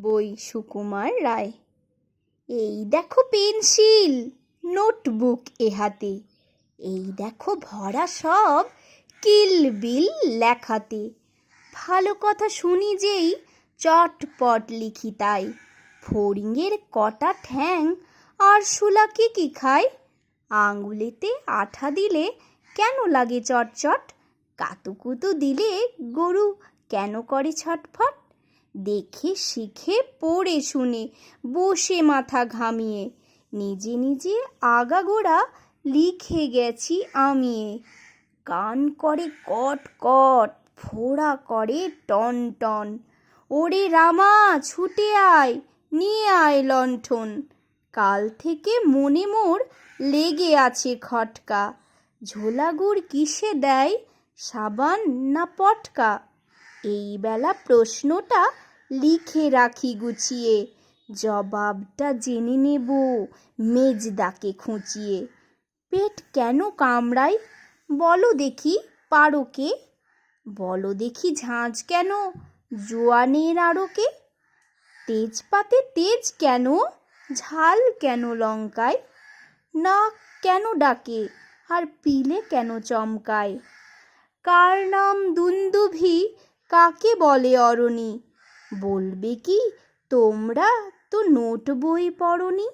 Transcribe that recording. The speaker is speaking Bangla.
বই সুকুমার রায়। এই দেখো পেন্সিল, নোটবুক এ হাতে এই দেখো ভরা সব কিলবিল লেখাতে। ভালো কথা শুনি যেই চটপট লিখি তাই। ফড়িংয়ের কটা ঠ্যাং আর শুলা কি কি খায়? আঙুলেতে আঠা দিলে কেন লাগে চটচট? কাতুকুতু দিলে গরু কেন করে ছটফট? দেখে, শিখে, পড়ে, শুনে, বসে মাথা ঘামিয়ে, নিজে নিজে আগাগোড়া লিখে গেছি আমিয়ে কান করে কট কট, ফোড়া করে টন টন, ওরে রামা, ছুটে আয়, নিয়ে আয় লণ্ঠন। কাল থেকে মনে মোর লেগে আছে খটকা, ঝোলাগুড় কিসে দেয় সাবান না পটকা? এই বেলা প্রশ্নটা লিখে রাখি গুছিয়ে। জবাবটা জেনে নেব মেজদাকে খুঁচিয়ে। পেট কেন কামড়ায়? বলো দেখি, পারো কে? বলো দেখি ঝাঁঝ কেন? জোয়ানের আরও কে? তেজপাতে তেজ কেন? ঝাল কেন লঙ্কায়? নাক কেন ডাকে? আর পিলে কেন চমকায়? কার নাম দুন্দুভি, কাকে বলে অরণি? বলবে কি? তোমরা তো নোট বই পড়নি?